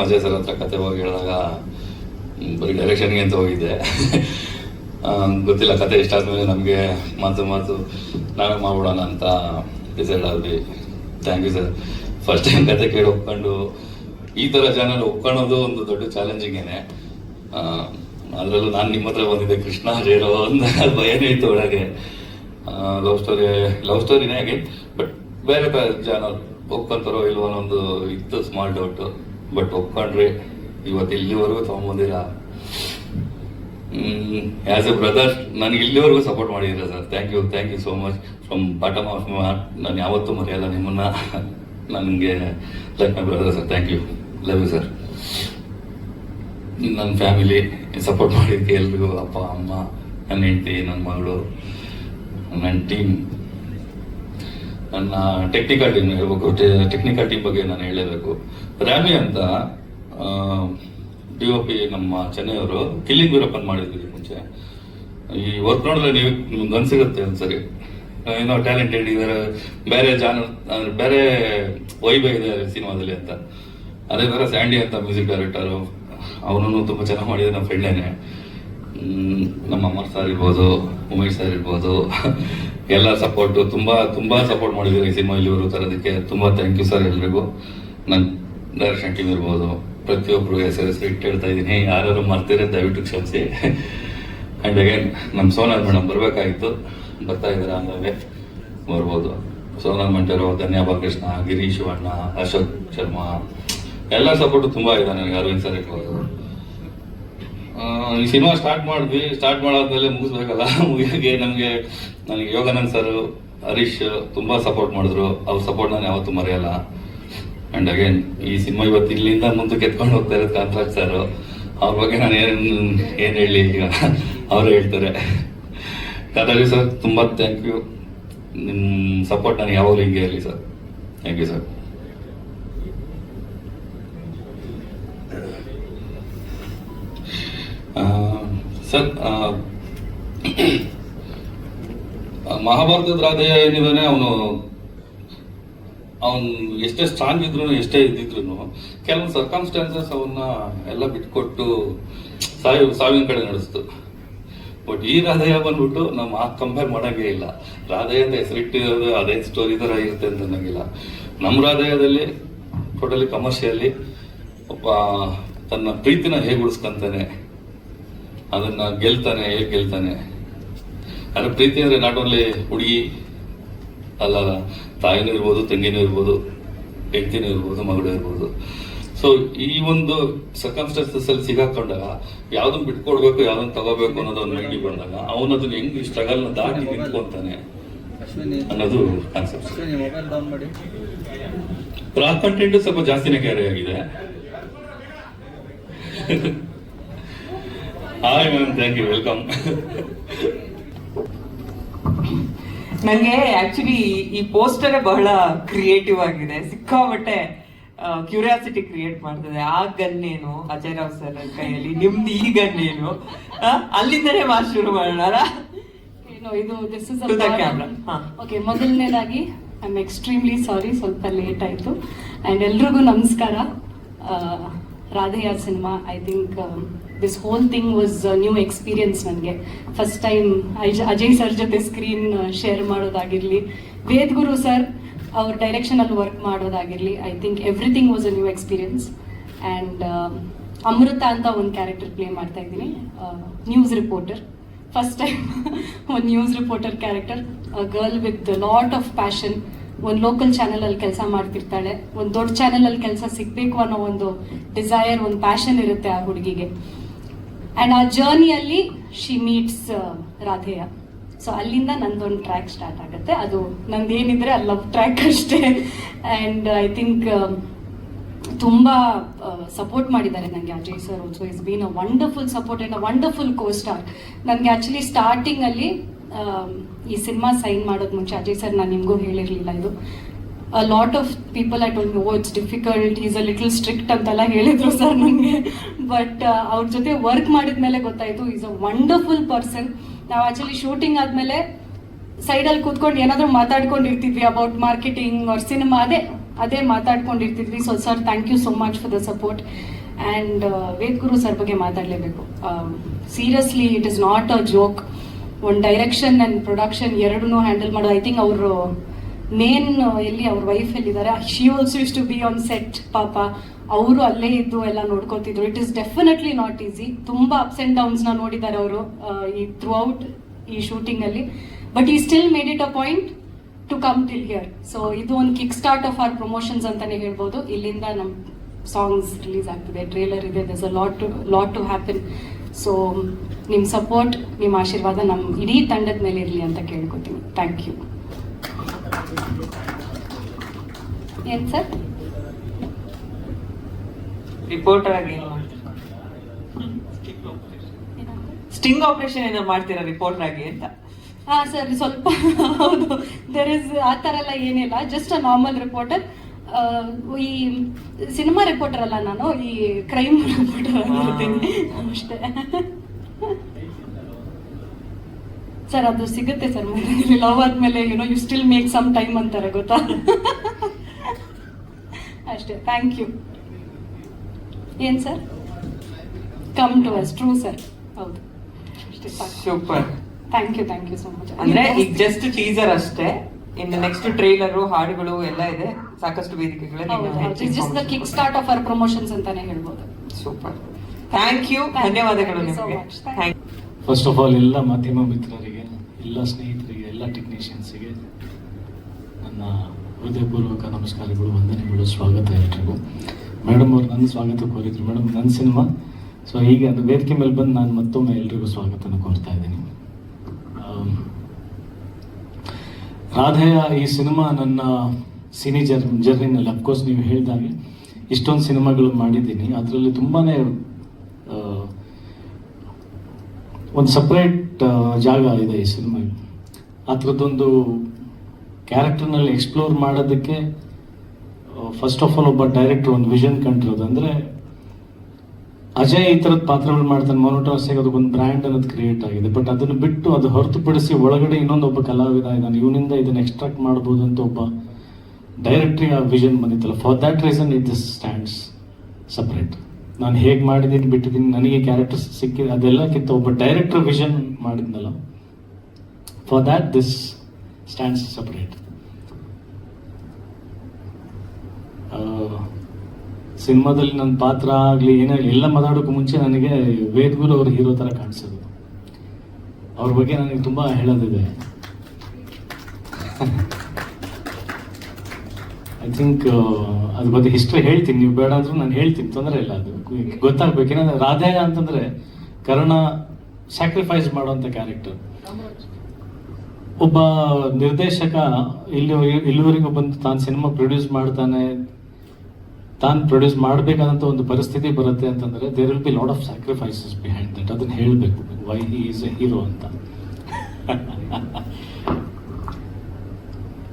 Ajay sir ಹತ್ರ ಕತೆ ಹೋಗಿ ಹೇಳಿದಾಗ ಬರೀ ಡೈರೆಕ್ಷನ್ಗೆ ಅಂತ ಹೋಗಿದ್ದೆ. ಗೊತ್ತಿಲ್ಲ, ಕತೆ ಇಷ್ಟ ಆದ್ಮೇಲೆ ನಮಗೆ ಮಾತು ಮಾತು, ನಾವೇ ಮಾಡ್ಬಿಡೋಣ ಅಂತ ಡಿಸೈಡ್ ಆದ್ವಿ. Thank you sir first time ಕತೆ ಕೇಳಿ ಒಪ್ಕೊಂಡು, ಈ ಥರ ಚಾನಲ್ ಒಪ್ಕೊಳ್ಳೋದು ಒಂದು ದೊಡ್ಡ ಚಾಲೆಂಜಿಂಗೇನೆ ಅದರಲ್ಲೂ ನಾನು ನಿಮ್ಮ ಹತ್ರ ಬಂದಿದ್ದೆ, ಕೃಷ್ಣ ಜೈರೋ ಅಂತ ಭಯನೇ ಇತ್ತು ಒಳಗೆ. ಲವ್ ಸ್ಟೋರಿ ಲವ್ ಸ್ಟೋರಿನೇ ಆಗಿ ಬಟ್ ಬೇರೆ ಚಾನಲ್ ಒಪ್ಕೊಂತಾರೋ ಇಲ್ವೋ ಒಂದು ಇತ್ತು ಸ್ಮಾಲ್ ಡೌಟು ಬಟ್ ಒಪ್ಕೊಂಡ್ರಿ ಇವತ್ತು ಇಲ್ಲಿವರೆಗೂ ತೊಗೊಂಬಂದಿರ? ಆ್ಯಸ್ ಎ ಬ್ರದರ್ಸ್ ನನಗೆ ಇಲ್ಲಿವರೆಗೂ ಸಪೋರ್ಟ್ ಮಾಡಿದ್ದೀರಾ sir thank you thank you so much from bottom of my heart ನಾನು ಯಾವತ್ತೂ ಮರೆಯಲ್ಲ ನಿಮ್ಮನ್ನ. ನನಗೆ like my brother sir thank you love you sir ನನ್ನ ಫ್ಯಾಮಿಲಿ ಸಪೋರ್ಟ್ ಮಾಡಿದ್ದಕ್ಕೆ ಎಲ್ರಿಗೂ ಅಪ್ಪ, ಅಮ್ಮ, ನನ್ನ ಹೆಂಡತಿ, ನನ್ನ ಮಗಳು, ನನ್ನ ಟೀಮ್ ನನ್ನ ಟೆಕ್ನಿಕಲ್ ಟೀಮ್ ಹೇಳ್ಬೇಕು. ಟೆಕ್ನಿಕಲ್ ಟೀಮ್ ಬಗ್ಗೆ ನಾನು ಹೇಳಲೇಬೇಕು ರಾಮಿ ಅಂತ ಡಿ ಒ ಪಿ ನಮ್ಮ ಚೆನ್ನೈಯವರು ಕಿಲ್ಲಿಂಗ್ ವೀರಪ್ಪನ್ ಮಾಡಿದ್ವಿ ಮುಂಚೆ. ಈ ವರ್ಕ್ ನೋಡಿದ್ರೆ ನೀವು ನಿಮ್ಗೆ ಅನ್ಸಿರುತ್ತೆ ಒಂದ್ಸರಿ. ಏನೋ ಟ್ಯಾಲೆಂಟೆಡ್ ಇದ್ದಾರೆ ಬೇರೆ ಜಾನ ಬೇರೆ ವೈಭವ ಇದೆ ಸಿನಿಮಾದಲ್ಲಿ ಅಂತ. ಅದೇ ಥರ ಸ್ಯಾಂಡಿ ಅಂತ ಮ್ಯೂಸಿಕ್ ಡೈರೆಕ್ಟರು ಅವನು ತುಂಬ ಚೆನ್ನಾಗಿ ಮಾಡಿದ್ದಾರೆ ನಮ್ಮ ಫ್ರೆಂಡೇನೆ ನಮ್ಮ ಅಮ್ಮ ಸರ್ ಇರ್ಬೋದು, ಉಮೇಶ್ ಸರ್ ಇರ್ಬೋದು, ಎಲ್ಲ ಸಪೋರ್ಟ್ ತುಂಬಾ ತುಂಬಾ ಸಪೋರ್ಟ್ ಮಾಡಿದ್ದಾರೆ ಈ ಸಿನಿಮಾ ಇಲ್ಲಿವರು ತರೋದಕ್ಕೆ. ತುಂಬಾ ಥ್ಯಾಂಕ್ ಯು ಸರ್ ಎಲ್ರಿಗೂ. ನನ್ನ ಟೀಮ್ ಇರ್ಬೋದು ಪ್ರತಿಯೊಬ್ಬರು ಹೆಸರು ಇಟ್ಟು ಹೇಳ್ತಾ ಇದ್ದೀನಿ ಯಾರು ಮರ್ತಿರೋ ದಯವಿಟ್ಟು ಕ್ಷಮಿಸಿ. ಆ್ಯಂಡ್ ಅಗೇನ್ ನಮ್ಮ ಸೋನಾಲ್ ಮೇಡಮ್ ಬರಬೇಕಾಗಿತ್ತು. ಬರ್ತಾ ಇದ್ದಾರೆ ಅಂದಾಗೆ ಬರ್ಬೋದು. ಸೋನಾಲ್ ಮಂಟರು ಧನ್ಯ ಬಾಲಕೃಷ್ಣ ಗಿರೀಶ್ ಶಿವಣ್ಣ ಅಶೋಕ್ ಶರ್ಮಾ ಎಲ್ಲ ಸಪೋರ್ಟ್ ತುಂಬ ಇದೆ ನನಗೆ ಅರವಿಂದ್ ಸರ್ ಇರ್ಬೋದು. ಆ, ಈ ಸಿನಿಮಾ ಸ್ಟಾರ್ಟ್ ಮಾಡಿದ್ವಿ. ಸ್ಟಾರ್ಟ್ ಮಾಡಾದ್ಮೇಲೆ ಮುಗಿಸ್ಬೇಕಲ್ಲ. ಮುಗಿಯೋಕೆ ನಮಗೆ ನನಗೆ ಯೋಗಾನಂದ್ ಸರ್ ಹರೀಶ್ ತುಂಬ ಸಪೋರ್ಟ್ ಮಾಡಿದ್ರು. ಅವ್ರ ಸಪೋರ್ಟ್ ನಾನು ಯಾವತ್ತೂ ಮರೆಯಲ್ಲ. ಅಂಡ್ ಅಗೇನ್ ಈ ಸಿನಿಮಾ ಇವತ್ತು ಇಲ್ಲಿಂದ ಮುಂದೆ ಎತ್ಕೊಂಡು ಹೋಗ್ತಾ ಇರೋದು ಕಾಂತರಾಜ್ ಸರ್. ಅವ್ರ ಬಗ್ಗೆ ನಾನು ಏನು ಏನು ಹೇಳಿ ಈಗ? ಅವರು ಹೇಳ್ತಾರೆ. ಕಾಂತರಾಜ್ ಸರ್, ತುಂಬಾ ಥ್ಯಾಂಕ್ ಯು ನಿಮ್ಮ ಸಪೋರ್ಟ್ ನನಗೆ ಯಾವಾಗಲೂ ಹಿಂಗೆ ಇರಲಿ sir. Thank you sir sir ಮಹಾಭಾರತದ ರಾಧೆಯ ಏನಿದಾನೆ ಅವನು ಅವನು ಎಷ್ಟೇ ಸ್ಟ್ರಾಂಗ್ ಇದ್ರು, ಎಷ್ಟೇ ಇದ್ದಿದ್ರು ಕೆಲವೊಂದು ಸರ್ಕಮ್ಸ್ಟಾನ್ಸಸ್ ಅವನ್ನ ಎಲ್ಲ ಬಿಟ್ಕೊಟ್ಟು ಸಾವಿ ಸಾವಿನ ಕಡೆ ನಡೆಸ್ತು. ಬಟ್ ಈ ರಾಧೆಯ ಬಂದ್ಬಿಟ್ಟು ನಮ್ಮ ಆ ಕಂಪೇರ್ ಮಾಡೋಂಗೇ ಇಲ್ಲ. ರಾಧೆಯ ಅಂತ ಹೆಸರಿಟ್ಟಿರೋದು ಅದೇ ಸ್ಟೋರಿ ಥರ ಇರುತ್ತೆ ಅಂತ ಅನ್ನೋಂಗಿಲ್ಲ ನಮ್ಮ ರಾಧೆಯದಲ್ಲಿ ಟೋಟಲಿ ಕಮರ್ಷಿಯಲಿ ಒಬ್ಬ ತನ್ನ ಪ್ರೀತಿನ ಹೇಗೆ ಉಳಿಸ್ಕೊಂತಾನೆ, ಅದನ್ನ ಗೆಲ್ತಾನೆ, ಹೇಗೆ ಗೆಲ್ತಾನೆ. ಅಂದ್ರೆ ಪ್ರೀತಿ ಅಂದ್ರೆ ನಾಟ್ ಓನ್ಲಿ ಹುಡುಗಿ, ಅಲ್ಲ ತಾಯಿನೂ ಇರ್ಬೋದು ತಂಗಿನೂ ಇರ್ಬೋದು ಹೆಂಡತಿನೂ ಇರ್ಬೋದು ಮಗಳು ಇರ್ಬೋದು. ಸೊ ಈ ಒಂದು ಸರ್ಕಮ್ಸ್ಟೆನ್ಸಸ್ ಅಲ್ಲಿ ಸಿಗಾಕೊಂಡಾಗ ಯಾವ್ದನ್ನ ಬಿಟ್ಕೊಡ್ಬೇಕು ಯಾವ್ದನ್ನ ತಗೋಬೇಕು ಅನ್ನೋದು ಒಂದು ಮೈಂಡಿಗೆ ಬಂದಾಗ ಅವನು ಅದನ್ನ ಹೆಂಗ್ ಸ್ಟ್ರಗಲ್ನ ದಾಟಿ ನಿಂತ್ಕೊಂತಾನೆ ಅನ್ನೋದು ಕಾನ್ಸೆಪ್ಟ್ ಮಾಡಿ. ರಾ ಕಂಟೆಂಟ್ ಸ್ವಲ್ಪ ಜಾಸ್ತಿನೇ ಕ್ಯಾರಿ ಆಗಿದೆ. Hi ma'am thank you welcome ನನಗೆ ಆಕ್ಚುಲಿ ಈ ಪೋಸ್ಟರೇ ಬಹಳ ಕ್ರಿಯೇಟಿವ್ ಆಗಿದೆ. ಸಿಕ್ಕಾಬಟ್ಟೆ ಕ್ಯೂರಿಯಾಸಿಟಿ ಕ್ರಿಯೇಟ್ ಮಾಡ್ತದೆ. ಆ ಗನ್ನೇನು ಅಜಯ್ ರಾವ್ ಸರ್ ಕೈಯಲ್ಲಿ ನಿಮ್ದು ಈ ಗನ್ನೇನು ಅಲ್ಲಿಂದನೇ ಮಾತು ಶುರು ಮಾಡೋಣ ಇದು ದಿಸ್ ಇಸ್. ಓಕೆ ಮೊದಲನೇದಾಗಿ ಐ ಆಮ್ ಎಕ್ಸ್ಟ್ರೀಮ್ಲಿ ಸಾರಿ ಸ್ವಲ್ಪ ಲೇಟ್ ಆಯಿತು. ಆ್ಯಂಡ್ ಎಲ್ರಿಗೂ ನಮಸ್ಕಾರ. Radheya cinema I think this whole thing was new experience ನನಗೆ. ಫಸ್ಟ್ ಟೈಮ್ ಅಜಯ್ ಸರ್ ಜೊತೆ ಸ್ಕ್ರೀನ್ ಶೇರ್ ಮಾಡೋದಾಗಿರಲಿ. ವೇದ್ ಗುರು ಸರ್ ಅವ್ರ ಡೈರೆಕ್ಷನಲ್ಲಿ work ಮಾಡೋದಾಗಿರಲಿ. I think everything was a new experience and Amrutha ಅಂತ ಒಂದು ಕ್ಯಾರೆಕ್ಟರ್ ಪ್ಲೇ ಮಾಡ್ತಾ ಇದ್ದೀನಿ. ನ್ಯೂಸ್ ರಿಪೋರ್ಟರ್ ಫಸ್ಟ್ ಟೈಮ್ ಒಂದು news reporter character girl with lot of passion ಒಂದು ಲೋಕಲ್ ಚಾನಲಲ್ಲಿ ಕೆಲಸ ಮಾಡ್ತಿರ್ತಾಳೆ. ಒಂದು ದೊಡ್ಡ ಚಾನಲಲ್ಲಿ ಕೆಲಸ ಸಿಗಬೇಕು ಅನ್ನೋ ಒಂದು ಡಿಸೈರ್ ಒಂದು ಪ್ಯಾಷನ್ ಇರುತ್ತೆ ಆ ಹುಡುಗಿಗೆ. ಆ್ಯಂಡ್ ಆ ಜರ್ನಿಯಲ್ಲಿ ಶಿ ಮೀಟ್ಸ್ ರಾಧೇಯ ಸೊ ಅಲ್ಲಿಂದ ನಂದೊಂದು ಟ್ರ್ಯಾಕ್ ಸ್ಟಾರ್ಟ್ ಆಗುತ್ತೆ. ಅದು ನಂದು ಏನಿದ್ರೆ ಅದು ಲವ್ ಟ್ರ್ಯಾಕ್ ಅಷ್ಟೇ ಆ್ಯಂಡ್ ಐ ಥಿಂಕ್ ತುಂಬ ಸಪೋರ್ಟ್ ಮಾಡಿದ್ದಾರೆ ನನಗೆ Ajay sir also is been a wonderful support and a wonderful co star ನನಗೆ ಆ್ಯಕ್ಚುಲಿ ಸ್ಟಾರ್ಟಿಂಗಲ್ಲಿ ಈ ಸಿನಿಮಾ ಸೈನ್ ಮಾಡೋದು ಮುಂಚೆ ಅಜಯ್ ಸರ್ ನಾನು ನಿಮಗೂ ಹೇಳಿರಲಿಲ್ಲ ಇದು. A lot of people I told oh it's difficult is a little strict ಅಂತೆಲ್ಲ ಹೇಳಿದ್ರು ಸರ್ ನನಗೆ. ಬಟ್ ಅವ್ರ ಜೊತೆ ವರ್ಕ್ ಮಾಡಿದ ಮೇಲೆ ಗೊತ್ತಾಯಿತು ಈಸ್ ಅ ವಂಡರ್ಫುಲ್ ಪರ್ಸನ್ ನಾವು ಆ್ಯಕ್ಚುಲಿ ಶೂಟಿಂಗ್ ಆದಮೇಲೆ ಸೈಡಲ್ಲಿ ಕೂತ್ಕೊಂಡು ಏನಾದರೂ ಮಾತಾಡ್ಕೊಂಡಿರ್ತಿದ್ವಿ ಅಬೌಟ್ ಮಾರ್ಕೆಟಿಂಗ್ ಅವ್ರ ಸಿನಿಮಾ ಅದೇ ಅದೇ ಮಾತಾಡ್ಕೊಂಡಿರ್ತಿದ್ವಿ. So sir thank you so much for the support and Ved Guru sir ಬಗ್ಗೆ ಮಾತಾಡಲೇಬೇಕು. Seriously it is not a joke ಒಂದು ಡೈರೆಕ್ಷನ್ ಆ್ಯಂಡ್ ಪ್ರೊಡಕ್ಷನ್ ಎರಡನ್ನೂ ಹ್ಯಾಂಡಲ್ ಮಾಡೋದು ಐ ಥಿಂಕ್ ಅವರು ಮೇನ್ ಎಲ್ಲಿ ಅವ್ರ ವೈಫ್ ಎಲ್ಲಿದ್ದಾರೆ she also is to be on set ಪಾಪ. ಅವರು ಅಲ್ಲೇ ಇದ್ದು ಎಲ್ಲ ನೋಡ್ಕೋತಿದ್ರು. It is definitely not easy ತುಂಬಾ ಅಪ್ಸ್ ಅಂಡ್ ಡೌನ್ಸ್ನ ನೋಡಿದ್ದಾರೆ ಅವರು ಈ ಥ್ರೂ ಔಟ್ ಈ ಶೂಟಿಂಗ್ ಅಲ್ಲಿ. But he still made it a point to come till here so ಇದು ಒಂದು kick start of our promotions ಅಂತಾನೆ ಹೇಳ್ಬೋದು. ಇಲ್ಲಿಂದ ನಮ್ಮ ಸಾಂಗ್ಸ್ ರಿಲೀಸ್ ಆಗ್ತಿದೆ. ಟ್ರೇಲರ್ ಇದೆ. Thus a lot to lot to happen so ನಿಮ್ಮ ಸಪೋರ್ಟ್ ನಿಮ್ಮ ಆಶೀರ್ವಾದ ನಮ್ಮ ಇಡೀ ತಂಡದ ಮೇಲೆ ಇರಲಿ ಅಂತ ಕೇಳ್ಕೊತೀನಿ. ಥ್ಯಾಂಕ್ ಯು ಏನ್ ಸರ್? ರಿಪೋರ್ಟರ್ ಆಗಿ ಏನ್ ಮಾಡ್ತೀರಾ? ಸ್ಟಿಂಗ್ ಆಪರೇಷನ್ ಏನೋ ಮಾಡ್ತೀರಾ ರಿಪೋರ್ಟರ್ ಆಗಿ ಅಂತ? ಹಾ ಸರ್ ಸ್ವಲ್ಪ ಹೌದು. ದರ್ ಇಸ್ ಆ ಥರ ಎಲ್ಲ ಏನಿಲ್ಲ. ಜಸ್ಟ್ ಅ ನಾರ್ಮಲ್ ರಿಪೋರ್ಟರ್ ಈ ಸಿನಿಮಾ ರಿಪೋರ್ಟರ್ ಅಲ್ಲ ನಾನು. ಈ ಕ್ರೈಮ್ ರಿಪೋರ್ಟರ್ ಆಗಿರ್ತೀನಿ. ಅಷ್ಟೇ. ಸರ್ ಅದು ಸಿಗುತ್ತೆ ಸರ್. ಲವ್ ಆದ್ಮೇಲೆ you know you still make some time ಅಂತಾರೆ ಗೊತ್ತಾ? ಅಷ್ಟೇ. ಥ್ಯಾಂಕ್ ಯು ಏನ್ sir come to us true sir ಹೌದು. ಅಷ್ಟೇ super thank you thank you so much ಅಂದ್ರೆ ಈಗ ಜಸ್ಟ್ ಟೀಸರ್ ಅಷ್ಟೇ. ಇನ್ನು ನೆಕ್ಸ್ಟ್ ಟ್ರೈಲರ್ ಹಾಡುಗಳು ಎಲ್ಲ ಇದೆ. ಸಾಕಷ್ಟು ವೇದಿಕೆಗಳಲ್ಲಿ just the kick start of our promotions ಅಂತಾನೆ ಹೇಳ್ಬೋದು. ಸೂಪರ್ ಥ್ಯಾಂಕ್ ಯು ಧನ್ಯವಾದಗಳು Thank you so ನಿಮಗೆ. ಫಸ್ಟ್ ಆಫ್ ಆಲ್ ಎಲ್ಲ ಮಾಧ್ಯಮ ಮಿತ್ರರಿಗೆ ಎಲ್ಲ ಸ್ನೇಹಿತರಿಗೆ ಎಲ್ಲ ಟೆಕ್ನಿಷಿಯನ್ಸಿಗೆ ನನ್ನ ಹೃದಯಪೂರ್ವಕ ನಮಸ್ಕಾರಗಳು, ವಂದನೆಗಳು, ಸ್ವಾಗತ ಎಲ್ರಿಗೂ. ಮೇಡಮ್ ಅವ್ರು ನನ್ನ ಸ್ವಾಗತ ಕೋರಿದ್ರು. ಮೇಡಮ್ ನನ್ನ ಸಿನಿಮಾ? ಸೊ ಈಗ ಅದು ವೇದಿಕೆ ಮೇಲೆ ಬಂದು ನಾನು ಮತ್ತೊಮ್ಮೆ ಎಲ್ರಿಗೂ ಸ್ವಾಗತನ ಕೋರ್ತಾ ಇದ್ದೀನಿ. ರಾಧೆಯ ಈ ಸಿನಿಮಾ ನನ್ನ ಸಿನಿ ಜರ್, ಜರ್ನಿನಲ್ಲಿ ಅಫ್ಕೋರ್ಸ್ ನೀವು ಹೇಳಿದಾಗೆ ಇಷ್ಟೊಂದು ಸಿನಿಮಾಗಳು ಮಾಡಿದ್ದೀನಿ. ಅದರಲ್ಲಿ ತುಂಬಾ ಒಂದು ಸಪ್ರೇಟ್ ಜಾಗ ಇದೆ ಈ ಸಿನಿಮಾ. ಆ ಕ್ಯಾರೆಕ್ಟರ್ನಲ್ಲಿ ಎಕ್ಸ್ಪ್ಲೋರ್ ಮಾಡೋದಕ್ಕೆ ಫಸ್ಟ್ ಆಫ್ ಆಲ್ ಒಬ್ಬ ಡೈರೆಕ್ಟರ್ ಒಂದು ವಿಷನ್ ಕಂಡಿರೋದು. ಅಂದರೆ ಅಜಯ್ ಈ ಥರದ ಪಾತ್ರಗಳು ಮಾಡ್ತಾನೆ. ಮೊನೋಟಾಸ್ ಅದಕ್ಕೊಂದು ಬ್ರ್ಯಾಂಡ್ ಅನ್ನೋದು ಕ್ರಿಯೇಟ್ ಆಗಿದೆ. ಬಟ್ ಅದನ್ನು ಬಿಟ್ಟು ಅದು ಹೊರತುಪಡಿಸಿ ಒಳಗಡೆ ಇನ್ನೊಂದು ಒಬ್ಬ ಕಲಾವಿದ ಇದ್ದಾನೆ ಇವನಿಂದ ಇದನ್ನು ಎಕ್ಸ್ಟ್ರಾಕ್ಟ್ ಮಾಡ್ಬೋದು ಅಂತ ಒಬ್ಬ ಡೈರೆಕ್ಟ್ರಿಗೆ ಆ vision ಬಂದಿತ್ತಲ್ಲ. For that reason it this stands separate ನಾನು ಹೇಗೆ ಮಾಡಿದ್ದೀನಿ ಬಿಟ್ಟಿದ್ದೀನಿ ನನಗೆ ಕ್ಯಾರೆಕ್ಟರ್ಸ್ ಸಿಕ್ಕಿದೆ, ಅದೆಲ್ಲಕ್ಕಿಂತ ಒಬ್ಬ ಡೈರೆಕ್ಟರ್ ವಿಷನ್ ಮಾಡಿದ್ನಲ್ಲ. For that this stands separate ಸಿನಿಮಾದಲ್ಲಿ ನನ್ನ ಪಾತ್ರ ಆಗಲಿ, ಏನೇ ಎಲ್ಲ ಮಾತಾಡೋಕ್ಕೂ ಮುಂಚೆ ನನಗೆ ವೇದ್ಗುರು ಅವ್ರ ಹೀರೋ ಥರ ಕಾಣಿಸೋದು. ಅವ್ರ ಬಗ್ಗೆ ನನಗೆ ತುಂಬ ಹೇಳೋದಿದೆ. ಐ ಥಿಂಕ್ ಅದ್ರ ಬಗ್ಗೆ ಹಿಸ್ಟ್ರಿ ಹೇಳ್ತೀನಿ. ನೀವು ಬೇಡ ಅಂದ್ರೂ ನಾನು ಹೇಳ್ತೀನಿ. ತೊಂದರೆ ಇಲ್ಲ ಅದು. ಗೊತ್ತಾಗ್ಬೇಕು. ಏನಂದ್ರೆ ರಾಧೆ ಅಂತಂದ್ರೆ ಕರ್ಣ ಸ್ಯಾಕ್ರಿಫೈಸ್ ಮಾಡುವಂಥ ಕ್ಯಾರೆಕ್ಟರ್ ಒಬ್ಬ ನಿರ್ದೇಶಕ ಇಲ್ಲಿ, ಇಲ್ಲಿವರೆಗೂ ಬಂದು ತಾನು ಸಿನಿಮಾ ಪ್ರೊಡ್ಯೂಸ್ ಮಾಡ್ತಾನೆ. ತಾನು ಪ್ರೊಡ್ಯೂಸ್ ಮಾಡಬೇಕಾದಂಥ ಒಂದು ಪರಿಸ್ಥಿತಿ ಬರುತ್ತೆ ಅಂತಂದ್ರೆ there will be lot of sacrifices behind that ಅದನ್ನ ಹೇಳಬೇಕು. Why he is a hero ಅಂತ.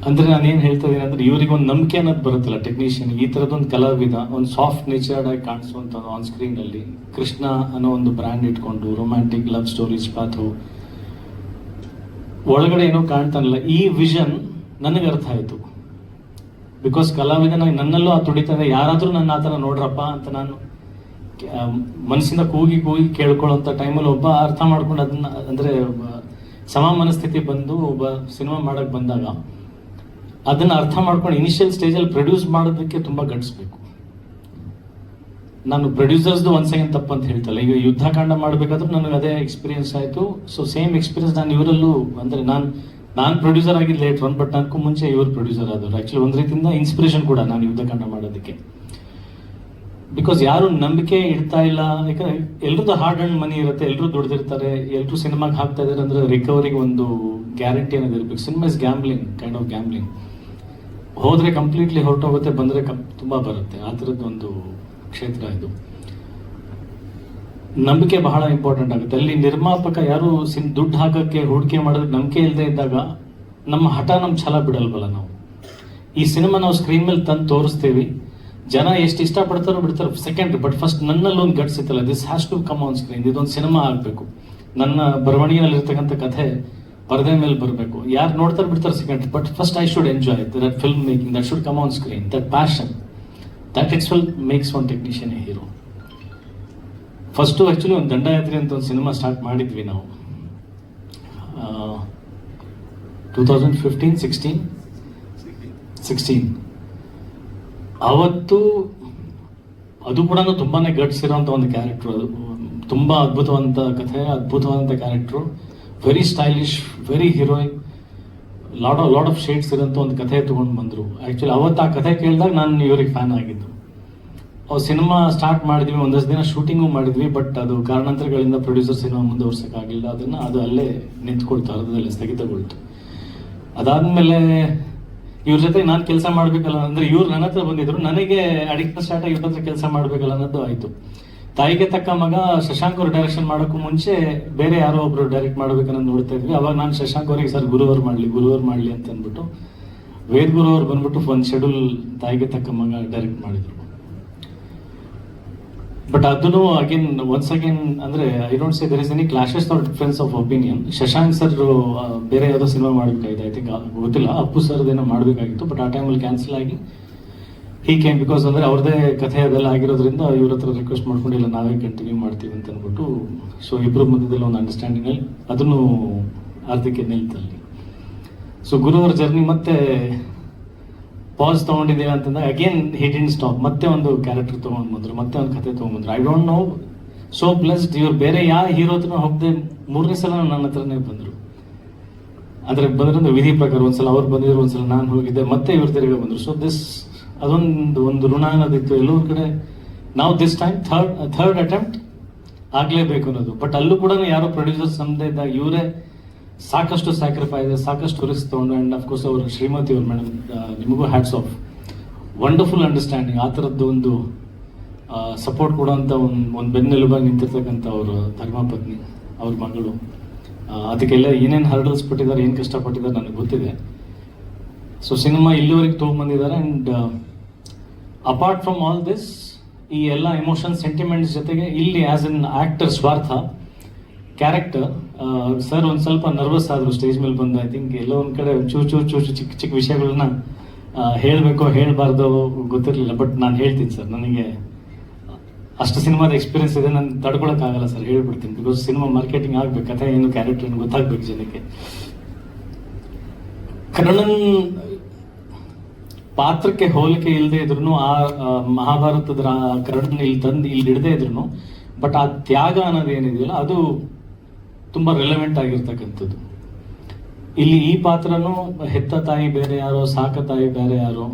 ಅಂದ್ರೆ ನಾನು ಏನ್ ಹೇಳ್ತಾ ಇದ್ದೀನಿ ಅಂದ್ರೆ ಇವರಿಗೆ ಒಂದು ನಂಬಿಕೆ ಅನ್ನೋದು ಬರುತ್ತಲ್ಲ ಟೆಕ್ನಿಷಿಯನ್ ಈ ತರದೊಂದು ಕಲಾವಿದ ಒಂದು ಸಾಫ್ಟ್ ನೇಚರ್ಡ್ ಆಗಿ ಆನ್ ಸ್ಕ್ರೀನ್ ಅಲ್ಲಿ ಕೃಷ್ಣ ಅನ್ನೋ ಒಂದು ಬ್ರ್ಯಾಂಡ್ ಇಟ್ಕೊಂಡು ರೊಮ್ಯಾಂಟಿಕ್ ಲವ್ ಸ್ಟೋರೀಸ್ ಪಾತು ಒಳಗಡೆ ಏನೋ ಕಾಣ್ತಾನಲ್ಲ, ಈ ವಿಷನ್ ನನಗೆ ಅರ್ಥ ಆಯ್ತು. ಬಿಕಾಸ್ ಕಲಾವಿದನ ನನ್ನಲ್ಲೂ ಆ ತುಡಿತದೆ. ಯಾರಾದ್ರೂ ನನ್ನ ಆತರ ನೋಡ್ರಪ್ಪ ಅಂತ ನಾನು ಮನಸ್ಸಿಂದ ಕೂಗಿ ಕೂಗಿ ಕೇಳ್ಕೊಳ್ಳೋಂಥ ಟೈಮಲ್ಲಿ ಒಬ್ಬ ಅರ್ಥ ಮಾಡ್ಕೊಂಡು ಅದನ್ನ, ಅಂದ್ರೆ ಸಮ ಮನಸ್ಥಿತಿ ಬಂದು ಒಬ್ಬ ಸಿನಿಮಾ ಮಾಡಕ್ ಬಂದಾಗ ಅದನ್ನ ಅರ್ಥ ಮಾಡ್ಕೊಂಡು ಇನಿಷಿಯಲ್ ಸ್ಟೇಜಲ್ಲಿ ಪ್ರೊಡ್ಯೂಸ್ ಮಾಡೋದಕ್ಕೆ ತುಂಬಾ ಗಂಟಿಸ್ಬೇಕು. ನಾನು ಪ್ರೊಡ್ಯೂಸರ್ಸ್ದು ಒಂದ್ ಸೆಕೆಂಡ್ ತಪ್ಪಂತ ಹೇಳ್ತಲ್ಲ. ಈಗ ಯುದ್ಧಕಾಂಡ ಮಾಡಬೇಕಾದ್ರೂ ನನಗೆ ಅದೇ ಎಕ್ಸ್ಪೀರಿಯನ್ಸ್ ಆಯಿತು. ಸೊ ಸೇಮ್ ಎಕ್ಸ್ಪೀರಿಯನ್ಸ್ ನಾನು ಇವರಲ್ಲೂ, ಅಂದ್ರೆ ನಾನು ನಾನು ಪ್ರೊಡ್ಯೂಸರ್ ಆಗಿ ಲೇಟ್ ಒನ್ ಬಟ್ ನನಗೂ ಮುಂಚೆ ಇವರು ಪ್ರೊಡ್ಯೂಸರ್ ಆದವರು. ಆ್ಯಕ್ಚುಲಿ ಒಂದು ರೀತಿಯಿಂದ ಇನ್ಸ್ಪಿರೇಷನ್ ಕೂಡ ನಾನು ಯುದ್ಧಕಾಂಡ ಮಾಡೋದಕ್ಕೆ. ಬಿಕಾಸ್ ಯಾರು ನಂಬಿಕೆ ಇಡ್ತಾ ಇಲ್ಲ, ಯಾಕಂದ್ರೆ ಎಲ್ರದ್ದು ಹಾರ್ಡ್ ಅಂಡ್ ಮನಿ ಇರುತ್ತೆ ಎಲ್ಲರೂ ದುಡ್ದಿರ್ತಾರೆ ಎಲ್ಲರೂ ಸಿನಿಮಾಗೆ ಹಾಕ್ತಾ ಇದಾರೆ ಅಂದ್ರೆ ರಿಕವರಿಗೆ ಒಂದು ಗ್ಯಾರಂಟಿ ಅನ್ನೋದು ಇರಬೇಕು. Cinema is gambling kind of gambling ಹೋದ್ರೆ ಕಂಪ್ಲೀಟ್ಲಿ ಹೊರಟೋಗುತ್ತೆ, ಬಂದ್ರೆ ತುಂಬಾ ಬರುತ್ತೆ. ಆ ಥರದ್ದು ಒಂದು ಕ್ಷೇತ್ರ ಇದು. ನಂಬಿಕೆ ಬಹಳ ಇಂಪಾರ್ಟೆಂಟ್ ಆಗುತ್ತೆ. ಅಲ್ಲಿ ನಿರ್ಮಾಪಕ ಯಾರು ಸಿನ್ ದುಡ್ಡು ಹಾಕಕ್ಕೆ ಹೂಡಿಕೆ ಮಾಡೋದಕ್ಕೆ ನಂಬಿಕೆ ಇಲ್ಲದೆ ಇದ್ದಾಗ ನಮ್ಮ ಹಠ ನಮ್ಮ ಛಲ ಬಿಡಲ್ವಲ್ಲ ನಾವು. ಈ ಸಿನಿಮಾ ನಾವು ಸ್ಕ್ರೀನ್ ಮೇಲೆ ತಂದು ತೋರಿಸ್ತೀವಿ. ಜನ ಎಷ್ಟು ಇಷ್ಟಪಡ್ತಾರೋ ಬಿಡ್ತಾರೋ ಸೆಕೆಂಡ್ ಬಟ್ ಫಸ್ಟ್ ನನ್ನಲ್ಲಿ ಒಂದು ಗಟ್ಸ್ ಇತ್ತಲ್ಲ. This has to come on screen ಇದೊಂದು ಸಿನಿಮಾ ಆಗಬೇಕು. ನನ್ನ ಬರವಣಿಗೆಯಲ್ಲಿರ್ತಕ್ಕಂಥ ಕಥೆ ಪರದೆ ಮೇಲೆ ಬರಬೇಕು. ಯಾರು ನೋಡ್ತಾರೆ ಬಿಡ್ತಾರೆ second but first I should enjoy that film making that should come on screen that passion that it's well makes one technician hero first actually ಒಂದು ದಂಡಯಾತ್ರೆ ಅಂತ ಒಂದು ಸಿನಿಮಾ ಸ್ಟಾರ್ಟ್ ಮಾಡಿದ್ವಿ ನಾವು. Two thousand fifteen sixteen sixteen ಅವತ್ತು ಅದು ಕೂಡ ತುಂಬಾ guts ಒಂದು ಕ್ಯಾರೆಕ್ಟ್ರು ಅದು. ತುಂಬ ಅದ್ಭುತವಂತ ಕಥೆ ಅದ್ಭುತವಾದಂಥ character very stylish very heroine lot of lot of shades ಇರೋಂಥ ಒಂದು ಕಥೆ ತೊಗೊಂಡು ಬಂದರು. ಆ್ಯಕ್ಚುಲಿ ಅವತ್ತು ಆ ಕಥೆ ಕೇಳಿದಾಗ ನಾನು ಇವರಿಗೆ ಫ್ಯಾನ್ ಆಗಿದ್ದು. ಸಿನಿಮಾ ಸ್ಟಾರ್ಟ್ ಮಾಡಿದ್ವಿ ಒಂದಷ್ಟು ದಿನ ಶೂಟಿಂಗು ಮಾಡಿದ್ವಿ, ಬಟ್ ಅದು ಕಾರಣಾಂತರಗಳಿಂದ ಪ್ರೊಡ್ಯೂಸರ್ ಸಿನಿಮಾ ಮುಂದುವರ್ಸೋಕ್ಕಾಗಿಲ್ಲ. ಅದನ್ನು ಅದು ಅಲ್ಲೇ ನಿಂತ್ಕೊಳ್ತು, ಅರ್ಧದಲ್ಲಿ ಸ್ಥಗಿತಗೊಳ್ತು. ಅದಾದ್ಮೇಲೆ ಇವ್ರ ಜೊತೆ ನಾನು ಕೆಲಸ ಮಾಡ್ಬೇಕಲ್ಲ ಅಂದ್ರೆ ಇವ್ರು ನನ್ನ ಹತ್ರ ಬಂದಿದ್ರು, ನನಗೆ ಅಡಿಕ್ಟ್ ಸ್ಟಾರ್ಟ್ ಆಗಿ ಇವ್ರ ಹತ್ರ ಕೆಲಸ ಮಾಡ್ಬೇಕಲ್ಲ ಅನ್ನೋದು ಆಯ್ತು. ತಾಯಿಗೆ ತಕ್ಕ ಮಗ ಶಶಾಂಕ್ ಅವ್ರ ಡೈರೆಕ್ಷನ್ ಮಾಡೋಕ್ಕೂ ಮುಂಚೆ ಬೇರೆ ಯಾರೋ ಒಬ್ರು ಡೈರೆಕ್ಟ್ ಮಾಡ್ಬೇಕನ್ನ ನೋಡ್ತಾ ಇದ್ವಿ. ಅವಾಗ ನಾನು ಶಶಾಂಕ್ ಅವರಿಗೆ, ಸರ್, ಗುರುವಾರ ಮಾಡಲಿ ಗುರುವಾರ ಮಾಡಲಿ ಅಂತ ಅಂದ್ಬಿಟ್ಟು ವೇದ್ ಗುರು ಅವ್ರು ಬಂದ್ಬಿಟ್ಟು ಒಂದು ಶೆಡ್ಯೂಲ್ ತಾಯಿಗೆ ತಕ್ಕ ಮಗ ಡೈರೆಕ್ಟ್ ಮಾಡಿದ್ರು. ಬಟ್ ಅದನ್ನು ಅಗೇನ್ ಒನ್ಸ್ ಅಗೇನ್ ಅಂದ್ರೆ I don't say there is any clashes or difference of opinion Shashank sir ಬೇರೆ ಯಾವುದೋ ಸಿನಿಮಾ ಮಾಡಬೇಕಾಗಿದೆ ಐ ಥಿಂಕ್ ಗೊತ್ತಿಲ್ಲ. ಅಪ್ಪು ಸರ್ ಏನೋ ಮಾಡಬೇಕಾಗಿತ್ತು ಬಟ್ ಆ ಟೈಮಲ್ಲಿ ಕ್ಯಾನ್ಸಲ್ ಆಗಿ ಹೀಗೆ ಬಿಕಾಸ್ ಅಂದರೆ ಅವ್ರದೇ ಕಥೆ ಅದೆಲ್ಲ ಆಗಿರೋದ್ರಿಂದ ಇವ್ರ ಹತ್ರ ರಿಕ್ವೆಸ್ಟ್ ಮಾಡ್ಕೊಂಡು, ಇಲ್ಲ, ನಾವೇ ಕಂಟಿನ್ಯೂ ಮಾಡ್ತೀವಿ ಅಂತ ಅಂದ್ಬಿಟ್ಟು ಸೊ ಇಬ್ಬರ ಮಧ್ಯದಲ್ಲಿ ಒಂದು ಅಂಡರ್ಸ್ಟ್ಯಾಂಡಿಂಗ್ ಅಲ್ಲಿ ಅದನ್ನು ಅರ್ಧಕ್ಕೆ ನಿಲ್ತಲ್ಲಿ. ಸೊ ಗುರುವರ ಜರ್ನಿ ಮತ್ತೆ ಪಾಸ್ ತೊಗೊಂಡಿದ್ದೀವಿ ಅಂತಂದಾಗ ಅಗೇನ್ ಹಿಟ್ ಇನ್ ಸ್ಟಾಪ್ ಮತ್ತೆ ಒಂದು ಕ್ಯಾರೆಕ್ಟರ್ ತೊಗೊಂಡು ಬಂದ್ರು, ಮತ್ತೆ ಒಂದು ಕತೆ ತಗೊಂಡ್ಬಂದ್ರು I don't know so plus ಇವ್ರು ಬೇರೆ ಯಾವ ಹೀರೋ ಹತ್ರ ಹೋಗದೆ, ಮೂರನೇ ಸಲ ನನ್ನ ಹತ್ರನೇ ಬಂದ್ರು. ಅಂದ್ರೆ ಬಂದ್ರಂದ್ರೆ ವಿಧಿ ಪ್ರಕಾರ ಒಂದ್ಸಲ ಅವ್ರು ಬಂದಿದ್ರು, ಒಂದ್ಸಲ ನಾನು ಹೋಗಿದ್ದೆ, ಮತ್ತೆ ಇವ್ರ ತಿರುಗಿ ಬಂದ್ರು. ಸೊ ದಿಸ್ ಅದೊಂದು, ಒಂದು ಋಣ ಅನ್ನೋದಿತ್ತು ಎಲ್ಲೂರ ಕಡೆ ನಾವು this time third third attempt ಆಗ್ಲೇಬೇಕು ಅನ್ನೋದು. ಬಟ್ ಅಲ್ಲೂ ಕೂಡ ಯಾರೋ ಪ್ರೊಡ್ಯೂಸರ್ ಸಂದೇ ಇದ್ದಾಗ, ಇವರೇ ಸಾಕಷ್ಟು ಸ್ಯಾಕ್ರಿಫೈಸ್ ಸಾಕಷ್ಟು ರಿಸ್ಕ್ ತಗೊಂಡು ಅಂಡ್ ಅಫ್ಕೋರ್ಸ್ ಅವರು ಶ್ರೀಮತಿ ಅವರು ಮೇಡಮ್ ನಿಮಗೂ ಹ್ಯಾಟ್ಸ್ ಆಫ್ ವಂಡರ್ಫುಲ್ ಅಂಡರ್ಸ್ಟ್ಯಾಂಡಿಂಗ್ ಆ ಥರದ್ದು ಒಂದು ಸಪೋರ್ಟ್ ಕೊಡೋಂಥ ಒಂದು ಒಂದು ಬೆನ್ನೆಲುಬಾಗಿ ನಿಂತಿರ್ತಕ್ಕಂಥ ಅವರು ಧರ್ಮಪತ್ನಿ ಅವ್ರ ಮಗಳು. ಅದಕ್ಕೆಲ್ಲ ಏನೇನು ಹರ್ಡಲ್ಸ್ ಪಟ್ಟಿದ್ದಾರೆ, ಏನು ಕಷ್ಟಪಟ್ಟಿದ್ದಾರೆ ನನಗೆ ಗೊತ್ತಿದೆ. ಸೊ ಸಿನಿಮಾ ಇಲ್ಲಿವರೆಗೆ ತೊಗೊಂಬಂದಿದ್ದಾರೆ and apart from all this ಈ ಎಲ್ಲ ಎಮೋಷನ್ ಸೆಂಟಿಮೆಂಟ್ಸ್ ಜೊತೆಗೆ ಇಲ್ಲಿ ಆ್ಯಸ್ ಎನ್ ಆ್ಯಕ್ಟರ್ ಸ್ವಾರ್ಥ ಕ್ಯಾರೆಕ್ಟರ್ ಸರ್ ಒಂದು ಸ್ವಲ್ಪ ನರ್ವಸ್ ಆದರು ಸ್ಟೇಜ್ ಮೇಲೆ ಬಂದು ಐ ಥಿಂಕ್ ಎಲ್ಲೋ ಒಂದು ಕಡೆ ಚೂರು ಚೂರು ಚೂರು ಚಿಕ್ಕ ಚಿಕ್ಕ ವಿಷಯಗಳನ್ನ ಹೇಳಬೇಕೋ ಹೇಳಬಾರ್ದು ಗೊತ್ತಿರಲಿಲ್ಲ ಬಟ್ ನಾನು ಹೇಳ್ತೀನಿ ಸರ್ ನನಗೆ ಅಷ್ಟು ಸಿನಿಮಾದ ಎಕ್ಸ್ಪೀರಿಯನ್ಸ್ ಇದೆ, ನಾನು ತಡ್ಕೊಳಕ್ಕಾಗಲ್ಲ ಸರ್ ಹೇಳ್ಬಿಡ್ತೀನಿ ಬಿಕಾಸ್ ಸಿನಿಮಾ ಮಾರ್ಕೆಟಿಂಗ್ ಆಗಬೇಕು, ಕಥೆ ಏನು ಕ್ಯಾರೆಕ್ಟರ್ ಏನು ಗೊತ್ತಾಗಬೇಕು ಜನಕ್ಕೆ. ಕರ್ಣನ್ ಪಾತ್ರಕ್ಕೆ ಹೋಲಿಕೆ ಇಲ್ಲದೆ ಇದ್ರು ಆ ಮಹಾಭಾರತದ ಕರ್ಣನ್ ಇಲ್ಲಿ ತಂದು ಇಲ್ಲಿ ಇಡದೇ ಇದ್ರು ಬಟ್ ಆ ತ್ಯಾಗ ಅನ್ನೋದು ಏನಿದೆಯಲ್ಲ ಅದು ತುಂಬಾ ರೆಲೆವೆಂಟ್ ಆಗಿರ್ತಕ್ಕಂಥದ್ದು. ಇಲ್ಲಿ ಈ ಪಾತ್ರನು ಹೆತ್ತ ತಾಯಿ ಬೇರೆ ಯಾರೋ, ಸಾಕ ತಾಯಿ ಬೇರೆ ಯಾರೋ,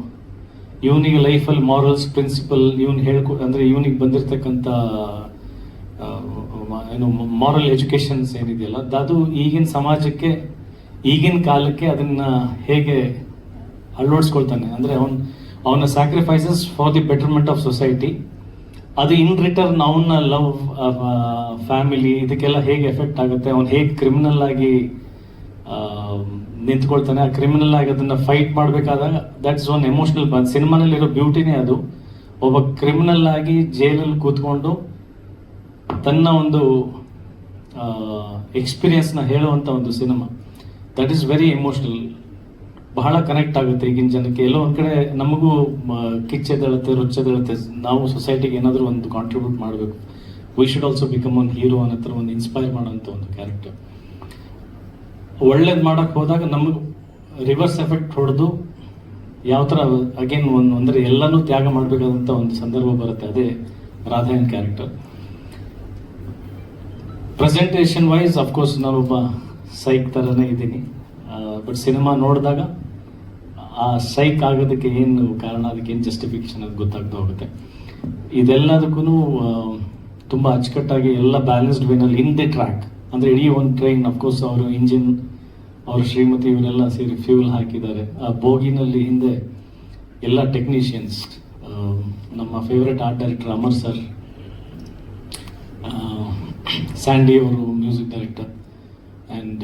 ಇವನಿಗೆ ಲೈಫಲ್ಲಿ ಮಾರಲ್ಸ್ ಪ್ರಿನ್ಸಿಪಲ್ ಇವನ್ ಹೇಳ್ಕೊ, ಅಂದ್ರೆ ಇವನಿಗೆ ಬಂದಿರತಕ್ಕಂಥ ಏನು ಮಾರಲ್ ಎಜುಕೇಷನ್ಸ್ ಏನಿದೆಯಲ್ಲ, ಅದು ಈಗಿನ ಸಮಾಜಕ್ಕೆ, ಈಗಿನ ಕಾಲಕ್ಕೆ ಅದನ್ನ ಹೇಗೆ ಅಳವಡಿಸ್ಕೊಳ್ತಾನೆ. ಅಂದ್ರೆ ಅವನು, ಅವನ sacrifices for the betterment of society ಅದು ಇನ್ ರಿಟರ್ನ್ ಅವನ ಲವ್ ಫ್ಯಾಮಿಲಿ ಇದಕ್ಕೆಲ್ಲ ಹೇಗೆ ಎಫೆಕ್ಟ್ ಆಗುತ್ತೆ? ಅವನು ಹೇಗೆ ಕ್ರಿಮಿನಲ್ ಆಗಿ ನಿಂತ್ಕೊಳ್ತಾನೆ? ಆ ಕ್ರಿಮಿನಲ್ ಆಗಿ ಅದನ್ನ ಫೈಟ್ ಮಾಡಬೇಕಾದಾಗ ದಟ್ಸ್ ಒನ್ ಎಮೋಷನಲ್ ಬಂದ್ ಸಿನಿಮಾನಲ್ಲಿರೋ ಬ್ಯೂಟಿನೇ ಅದು. ಒಬ್ಬ ಕ್ರಿಮಿನಲ್ ಆಗಿ ಜೈಲಲ್ಲಿ ಕೂತ್ಕೊಂಡು ತನ್ನ ಒಂದು ಎಕ್ಸ್ಪೀರಿಯನ್ಸ್ನ ಹೇಳುವಂಥ ಒಂದು cinema. That is very emotional ಬಹಳ ಕನೆಕ್ಟ್ ಆಗುತ್ತೆ ಈಗಿನ ಜನಕ್ಕೆ. ಎಲ್ಲೋ ಒಂದ್ ಕಡೆ ನಮಗೂ ಕಿಚ್ಚೆದಳುತ್ತೆ ರುಚ್ಚೆದಳುತ್ತೆ ನಾವು ಸೊಸೈಟಿಗೆ ಏನಾದರೂ ಒಂದು ಕಾಂಟ್ರಿಬ್ಯೂಟ್ ಮಾಡಬೇಕು. We should also become one hero ಅನ್ನೋ ಒಂದು ಇನ್ಸ್ಪೈರ್ ಮಾಡೋಂಥ ಒಂದು ಕ್ಯಾರೆಕ್ಟರ್ ಒಳ್ಳೇದು ಮಾಡಕ್ ಹೋದಾಗ ನಮಗೆ ರಿವರ್ಸ್ ಎಫೆಕ್ಟ್ ಹೊಡೆದು ಯಾವ ಥರ ಅಗೇನ್ ಒಂದು, ಅಂದರೆ ಎಲ್ಲನೂ ತ್ಯಾಗ ಮಾಡಬೇಕಾದಂಥ ಒಂದು ಸಂದರ್ಭ ಬರುತ್ತೆ ಅದೇ ರಾಧಾಯನ್ character presentation wise of course ನಾನೊಬ್ಬ ಸೈಕ್ ಥರನೇ ಇದ್ದೀನಿ. ಬಟ್ ಸಿನಿಮಾ ನೋಡಿದಾಗ ಆ ಸೈಕ್ ಆಗೋದಕ್ಕೆ ಏನು ಕಾರಣ? ಅದಕ್ಕೆ ಏನು ಜಸ್ಟಿಫಿಕೇಶನ್ ಅದು ಗೊತ್ತಾಗ್ತಾ ಹೋಗುತ್ತೆ. ಇದೆಲ್ಲದಕ್ಕೂ ತುಂಬ ಅಚ್ಚುಕಟ್ಟಾಗಿ ಎಲ್ಲ ಬ್ಯಾಲೆನ್ಸ್ಡ್ ವೇನಲ್ಲಿ ಇನ್ ದಿ ಟ್ರ್ಯಾಕ್ ಅಂದರೆ ಇಡೀ ಒಂದು ಟ್ರೈನ್ ಅಫ್ಕೋರ್ಸ್ ಅವರು ಇಂಜಿನ್ ಅವರು ಶ್ರೀಮತಿ ಇವರೆಲ್ಲ ಸೇರಿ ಫ್ಯೂಲ್ ಹಾಕಿದ್ದಾರೆ. ಆ ಬೋಗಿನಲ್ಲಿ ಹಿಂದೆ ಎಲ್ಲ ಟೆಕ್ನಿಷಿಯನ್ಸ್ ನಮ್ಮ favourite art director Amar sir Sandy ಅವರು music director and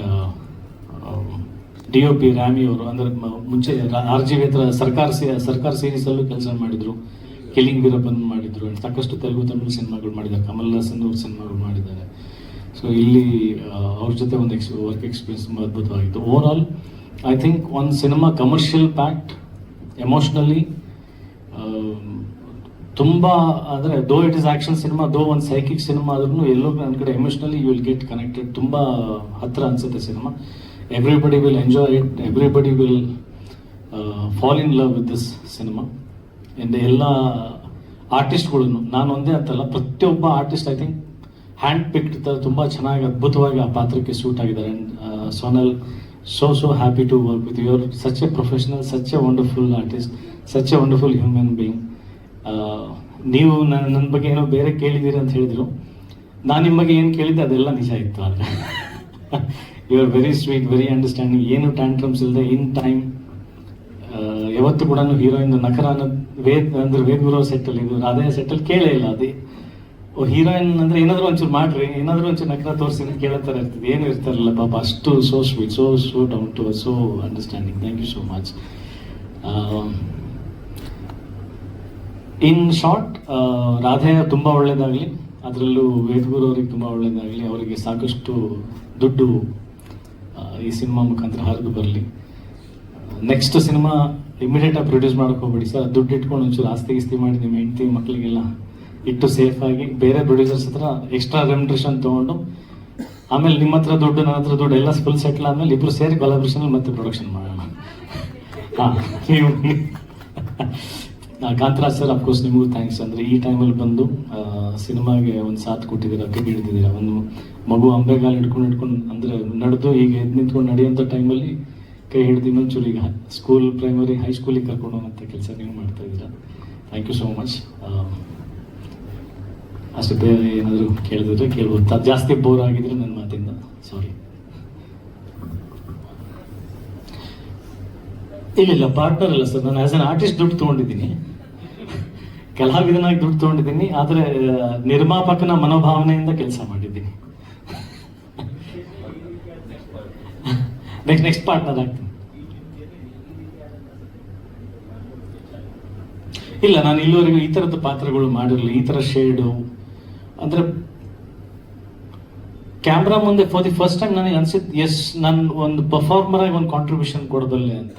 D O P Rami ಅವರು, ಅಂದರೆ ಮುಂಚೆ ಆರ್ ಜಿ ವೇತ್ರ ಸರ್ಕಾರ ಸೇ- ಸರ್ಕಾರ ಸೀರೀಸಲ್ಲೂ ಕೆಲಸ ಮಾಡಿದರು, ಕಿಲಿಂಗ್ ವೀರಪ್ಪನ್ ಮಾಡಿದ್ರು ಸಾಕಷ್ಟು ತೆಲುಗು, ತಮಿಳು ಸಿನಿಮಾಗಳು ಮಾಡಿದ್ದಾರೆ. ಕಮಲ್ ಹಾಸನ್ ಅವ್ರ ಸಿನಿಮಾಗಳು ಮಾಡಿದ್ದಾರೆ. ಸೊ ಇಲ್ಲಿ ಅವ್ರ ಜೊತೆ ಒಂದು ಎಕ್ಸ್ ವರ್ಕ್ ಎಕ್ಸ್ಪೀರಿಯನ್ಸ್ ತುಂಬ ಅದ್ಭುತವಾಗಿತ್ತು. ಓವರ್ ಆಲ್ ಐ ಥಿಂಕ್ ಒಂದು ಸಿನಿಮಾ ಕಮರ್ಷಿಯಲ್ ಪ್ಯಾಕ್ಟ್ ಎಮೋಷ್ನಲಿ ತುಂಬ, ಅಂದರೆ though it is action cinema ದೋ ಒಂದು ಸೈಕಿಕ್ ಸಿನಿಮಾ ಆದ್ರೂ ಎಲ್ಲೋ ನನ್ನ ಕಡೆ emotionally you will get connected ತುಂಬ ಹತ್ತಿರ ಅನಿಸುತ್ತೆ cinema everybody will enjoy it everybody will fall in love with this cinema ಎಂದ ಎಲ್ಲ ಆರ್ಟಿಸ್ಟ್ಗಳನ್ನು ನಾನು ಒಂದೇ ಅಂತಲ್ಲ, ಪ್ರತಿಯೊಬ್ಬ artist I think hand picked ಥರ ತುಂಬ ಚೆನ್ನಾಗಿ ಅದ್ಭುತವಾಗಿ ಆ ಪಾತ್ರಕ್ಕೆ ಸೂಟ್ ಆಗಿದ್ದಾರೆ. And Sonal so so happy to work with your such a professional such a wonderful artist such a wonderful human being ನೀವು ನನ್ನ ನನ್ನ ಬಗ್ಗೆ ಏನೋ ಬೇರೆ ಕೇಳಿದ್ದೀರಿ ಅಂತ ಹೇಳಿದ್ರು. ನಾನು ನಿಮ್ಮ ಬಗ್ಗೆ ಏನು ಕೇಳಿದ್ದೆ ಅದೆಲ್ಲ ನಿಜ ಇತ್ತು ಆದರೆ. You are very sweet very understanding ಏನು ಟ್ಯಾಂಟ್ರಮ್ಸ್ ಇಲ್ಲದೆ ಇನ್ ಟೈಮ್ ಯಾವತ್ತು ಕೂಡ ಹೀರೋಯಿನ್ ನಕರ ಅನ್ನೋದು ವೇದ್, ಅಂದ್ರೆ ವೇದ್ ಗುರು ಸೆಟ್ಟಲ್ಲಿ ಇದು ಅದೇ ಸೆಟ್ಟಲ್ಲಿ ಕೇಳೇ ಇಲ್ಲ ಅದೇ. ಹೀರೋಯಿನ್ ಅಂದ್ರೆ ಏನಾದ್ರು ಒಂಚೂರು ಮಾಡ್ರಿ, ಏನಾದ್ರು ಒಂಚೂರು ನಕರ ತೋರಿಸಿ ಥರ ಇರ್ತದೆ. ಏನು ಇರ್ತಾರಲ್ಲ ಪಾಪ, ಅಷ್ಟು so sweet so so down to so understanding thank you so much in short Radhe ತುಂಬ ಒಳ್ಳೆಯದಾಗಲಿ ಅದರಲ್ಲೂ ವೇದಗುರು ಅವ್ರಿಗೆ ತುಂಬ ಒಳ್ಳೆಯದಾಗಲಿ ಅವರಿಗೆ ಸಾಕಷ್ಟು ದುಡ್ಡು ಈ ಸಿನಿಮಾ ಮುಖಾಂತರ ಹರಿದು ಬರಲಿ. ನೆಕ್ಸ್ಟ್ ಸಿನಿಮಾ ಇಮಿಡಿಯೇಟಾಗಿ ಪ್ರೊಡ್ಯೂಸ್ ಮಾಡಕ್ಕೆ ಹೋಗ್ಬಿಡಿ ಸರ್. ದುಡ್ಡು ಇಟ್ಕೊಂಡು ಒಂಚೂರು ಆಸ್ತಿ ಗಿಸ್ತಿ ಮಾಡಿ ನಿಮ್ಮ ಹೆಂಡತಿ ಮಕ್ಕಳಿಗೆಲ್ಲ ಇಟ್ಟು ಸೇಫ್ ಆಗಿ ಬೇರೆ ಪ್ರೊಡ್ಯೂಸರ್ಸ್ ಹತ್ರ ಎಕ್ಸ್ಟ್ರಾ ರೆಮ್ಯುಟ್ರೇಷನ್ ತೊಗೊಂಡು, ಆಮೇಲೆ ನಿಮ್ಮ ಹತ್ರ ದುಡ್ಡು, ನನ್ನ ಹತ್ರ ದುಡ್ಡು ಎಲ್ಲ ಫುಲ್ ಸೆಟ್ಲ್ ಆದ್ಮೇಲೆ ಇಬ್ರು ಸೇರಿ ಕೊಲಾಬ್ರೇಷನ್ ಮತ್ತೆ ಪ್ರೊಡಕ್ಷನ್ ಮಾಡೋಣ. ಹಾಂ ಕಾಂತರಾಜ್ ಸರ್ ಅಫ್ಕೋರ್ಸ್ ನಿಮಗೂ ಥ್ಯಾಂಕ್ಸ್ ಅಂದರೆ ಈ ಟೈಮಲ್ಲಿ ಬಂದು ಸಿನಿಮಾಗೆ ಒಂದು ಸಾಥ್ ಕೊಟ್ಟಿದ್ದೀರಾ, ಕೈ ಒಂದು ಮಗು ಅಂಬೆಗಾಲ್ ಹಿಡ್ಕೊಂಡು ಹಿಡ್ಕೊಂಡು, ಅಂದರೆ ನಡೆದು ಈಗ ಎದ್ದು ನಿಂತ್ಕೊಂಡು ನಡೆಯುವಂಥ ಟೈಮಲ್ಲಿ ಕೈ ಹಿಡಿದು ಇನ್ನೊಂಚೂರು ಈಗ ಸ್ಕೂಲ್ ಪ್ರೈಮರಿ ಹೈಸ್ಕೂಲಿಗೆ ಕರ್ಕೊಂಡು ಹೋಗೋಂಥ ಕೆಲಸ ನೀವು ಮಾಡ್ತಾ ಇದ್ದೀರಾ? ಥ್ಯಾಂಕ್ ಯು ಸೋ ಮಚ್ ಅಷ್ಟು ಬೇರೆ ಏನಾದರೂ ಕೇಳಿದ್ರೆ ಕೇಳ್ಬೋದು. ಜಾಸ್ತಿ ಬೋರ್ ಆಗಿದ್ರೆ ನನ್ನ ಮಾತಿಂದ. ಸಾರಿ ಇಲ್ಲ ಇಲ್ಲ ಪಾರ್ಟ್ನರ್ ಅಲ್ಲ ಸರ್. ನಾನು ಆಸ್ ಅನ್ ಆರ್ಟಿಸ್ಟ್ ದುಡ್ಡು ತೊಗೊಂಡಿದ್ದೀನಿ. ಕಲಾವಿದನಾಗಿ ದುಡ್ಡು ತೊಗೊಂಡಿದ್ದೀನಿ. ಆದರೆ ನಿರ್ಮಾಪಕನ ಮನೋಭಾವನೆಯಿಂದ ಕೆಲಸ ಮಾಡಿದ್ದೀನಿ. ನೆಕ್ಸ್ಟ್ ನೆಕ್ಸ್ಟ್ ಪಾರ್ಟ್ ಆಗ್ತೀನಿ ಇಲ್ಲ, ನಾನು ಇಲ್ಲಿವರೆಗೂ ಈ ಥರದ ಪಾತ್ರಗಳು ಮಾಡಿರಲಿಲ್ಲ. ಈ ಥರ ಶೇಡು. ಅಂದರೆ, ಕ್ಯಾಮ್ರಾ ಮುಂದೆ ಫಾರ್ ದಿ ಫಸ್ಟ್ ಟೈಮ್ ನನಗೆ ಅನ್ಸಿದ್ದು ಎಸ್ ನಾನು ಒಂದು ಪರ್ಫಾರ್ಮರ್ ಆಗಿ ಒಂದು ಕಾಂಟ್ರಿಬ್ಯೂಷನ್ ಕೊಡೋದಲ್ಲೇ ಅಂತ.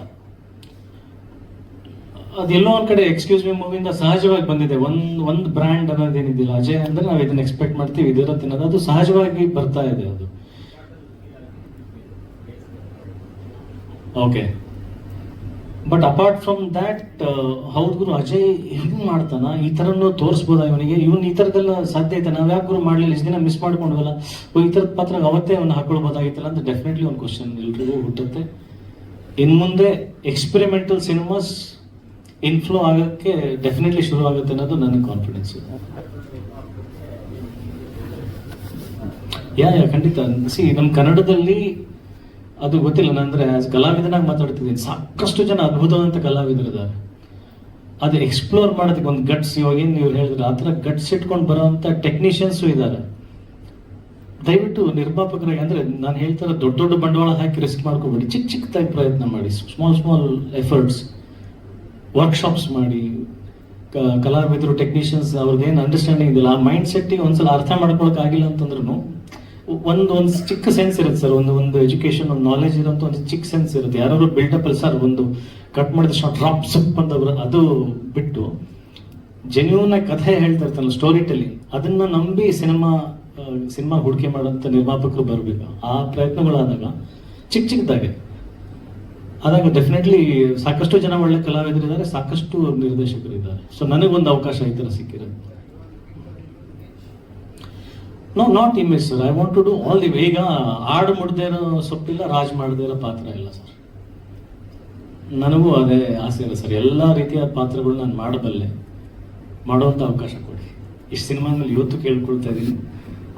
ಅದೆಲ್ಲೋ ಒಂದು ಕಡೆ ಎಕ್ಸ್ಕ್ಯೂಸ್ ಮೀ ಮೂವಿಂದ ಸಹಜವಾಗಿ ಬಂದಿದೆ. ಒಂದು ಒಂದು ಬ್ರ್ಯಾಂಡ್ ಅನ್ನೋದೇನಿದಿಲ್ಲ ಅಜಯ್ ಅಂದ್ರೆ ನಾವು ಇದನ್ನ ಎಕ್ಸ್ಪೆಕ್ಟ್ ಮಾಡ್ತೀವಿ. ಇದಿರೋ ತಿನ್ನೋದು. ಅದು ಸಹಜವಾಗಿ ಬರ್ತಾ ಇದೆ ಅದು. Okay but apart from that ಹೌದು ಗುರು, ಅಜಯ್ ಹೆಂಗ್ ಮಾಡ್ತಾನ? ಈ ಥರನೂ ತೋರಿಸ್ಬೋದಾ ಇವನಿಗೆ? ಇವನ್ ಈ ಥರದ್ದೆಲ್ಲ ಸಾಧ್ಯ ಐತೆ. ನಾವ್ ಯಾಕೆ ಗುರು ಮಾಡ್ಲಿಲ್ಲ? ಇಷ್ಟು ದಿನ ಮಿಸ್ ಮಾಡ್ಕೊಂಡ್ವಲ್ಲ. ಈ ಥರದ ಪಾತ್ರ ಅವತ್ತೇ ಅವ್ನು ಹಾಕೊಳ್ಬೋದಾಗಿತ್ತಲ್ಲ ಅಂತ ಡೆಫಿನೆಟ್ಲಿ ಒಂದು ಕ್ವಶನ್ ಎಲ್ರಿಗೂ ಹುಟ್ಟುತ್ತೆ. ಇನ್ ಮುಂದೆ ಎಕ್ಸ್ಪೆರಿಮೆಂಟಲ್ ಸಿನಿಮಾಸ್ ಇನ್ಫ್ಲೋ ಆಗೋಕ್ಕೆ ಡೆಫಿನೆಟ್ಲಿ ಶುರು ಆಗುತ್ತೆ ಅನ್ನೋದು ನನಗೆ ಕಾನ್ಫಿಡೆನ್ಸ್ ಯಾ ಯಾ, ಖಂಡಿತ. ಸಿ ನಮ್ಮ ಕನ್ನಡದಲ್ಲಿ ಅದು ಗೊತ್ತಿಲ್ಲ ಆಸ್ ಕಲಾವಿದನಾಗಿ ಮಾತಾಡ್ತಿದ್ದೀನಿ. ಸಾಕಷ್ಟು ಜನ ಅದ್ಭುತವಾದಂಥ ಕಲಾವಿದರಿದ್ದಾರೆ ಅದು ಎಕ್ಸ್ಪ್ಲೋರ್ ಮಾಡೋದಕ್ಕೆ ಒಂದು ಗಟ್ಸ್ ಇವಾಗ ಏನು ನೀವು ಹೇಳಿದ್ರೆ, ಆ ಥರ ಗಟ್ಸ್ ಇಟ್ಕೊಂಡು ಬರೋವಂಥ ಟೆಕ್ನಿಷಿಯನ್ಸು ಇದ್ದಾರೆ. ದಯವಿಟ್ಟು ನಿರ್ಮಾಪಕರಾಗಿ, ಅಂದ್ರೆ ನಾನು ಹೇಳ್ತಾರೆ ದೊಡ್ಡ ದೊಡ್ಡ ಬಂಡವಾಳ ಹಾಕಿ ರಿಸ್ಕ್ ಮಾಡ್ಕೋಬೇಡಿ. ಚಿಕ್ಕ ಚಿಕ್ಕದಾಗಿ ಪ್ರಯತ್ನ ಮಾಡಿ ಸ್ಮಾಲ್ ಸ್ಮಾಲ್ ಎಫರ್ಟ್ಸ್ ವರ್ಕ್ಶಾಪ್ಸ್ ಮಾಡಿ. ಕಲಾವಿದರು ಟೆಕ್ನಿಷಿಯನ್ಸ್ ಏನು ಅಂಡರ್ಸ್ಟ್ಯಾಂಡಿಂಗ್ ಇದೆಯಲ್ಲ ಆ ಮೈಂಡ್ ಸೆಟ್ಟಿಗೆ ಒಂದ್ಸಲ ಅರ್ಥ ಮಾಡ್ಕೊಳಕ್ ಆಗಿಲ್ಲ ಅಂತಂದ್ರೂ ಒಂದು ಒಂದು ಚಿಕ್ಕ ಸೆನ್ಸ್ ಇರುತ್ತೆ ಸರ್ ಒಂದು ಒಂದು ಎಜುಕೇಶನ್ ಒಂದು ನಾಲೆಜ್ ಇರೋಂಥ ಒಂದು ಚಿಕ್ಕ ಸೆನ್ಸ್ ಇರುತ್ತೆ. ಯಾರಾದ್ರು ಬಿಲ್ಡಪ್ ಅಲ್ಲಿ ಸರ್ ಒಂದು ಕಟ್ ಮಾಡಿದ ಶಾರ್ಟ್ ಡ್ರಾಪ್ ಸಪ್ ಅಂತ ಅದು ಬಿಟ್ಟು ಜೆನ್ಯೂನ್ ಕಥೆ ಹೇಳ್ತಾ ಇರ್ತಾರಲ್ಲ ಸ್ಟೋರಿ ಟೆಲ್ಲಿಂಗ್ ಅದನ್ನ ನಂಬಿ ಸಿನಿಮಾ ಸಿನಿಮಾ ಹೂಡಿಕೆ ಮಾಡೋಂಥ ನಿರ್ಮಾಪಕರು ಬರಬೇಕು. ಆ ಪ್ರಯತ್ನಗಳಾದಾಗ ಚಿಕ್ಕ ಚಿಕ್ಕದಾಗೆ. ಆದಾಗ ಡೆಫಿನೆಟ್ಲಿ ಸಾಕಷ್ಟು ಜನ ಒಳ್ಳೆ ಕಲಾವಿದರಿದ್ದಾರೆ, ಸಾಕಷ್ಟು ನಿರ್ದೇಶಕರು ಇದ್ದಾರೆ ಸೊ ನನಗೊಂದು ಅವಕಾಶ ಈ ಥರ ಸಿಕ್ಕಿರೋದು. No not image sir I want to do all the ಈಗ ಹಾಡು ಮುಡ್ದೇ ಇರೋ ಸೊಪ್ಪಿಲ್ಲ ರಾಜ್ ಮಾಡದೇ ಇರೋ ಪಾತ್ರ ಇಲ್ಲ ಸರ್ ನನಗೂ ಅದೇ ಆಸೆ ಇಲ್ಲ ಸರ್ ಎಲ್ಲ ರೀತಿಯ ಪಾತ್ರಗಳು ನಾನು ಮಾಡಬಲ್ಲೆ ಮಾಡುವಂಥ ಅವಕಾಶ ಕೊಡಿ ಇಷ್ಟು ಸಿನಿಮಾ ಮೇಲೆ ಇವತ್ತು ಕೇಳ್ಕೊಳ್ತಾ ಇದ್ದೀನಿ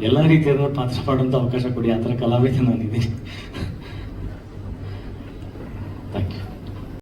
ಎಲ್ಲ ರೀತಿಯಾದ ಪಾತ್ರ ಮಾಡುವಂಥ ಅವಕಾಶ ಕೊಡಿ ಆ ಥರ ಕಲಾವಿದ ನಾನಿದ್ದೀನಿ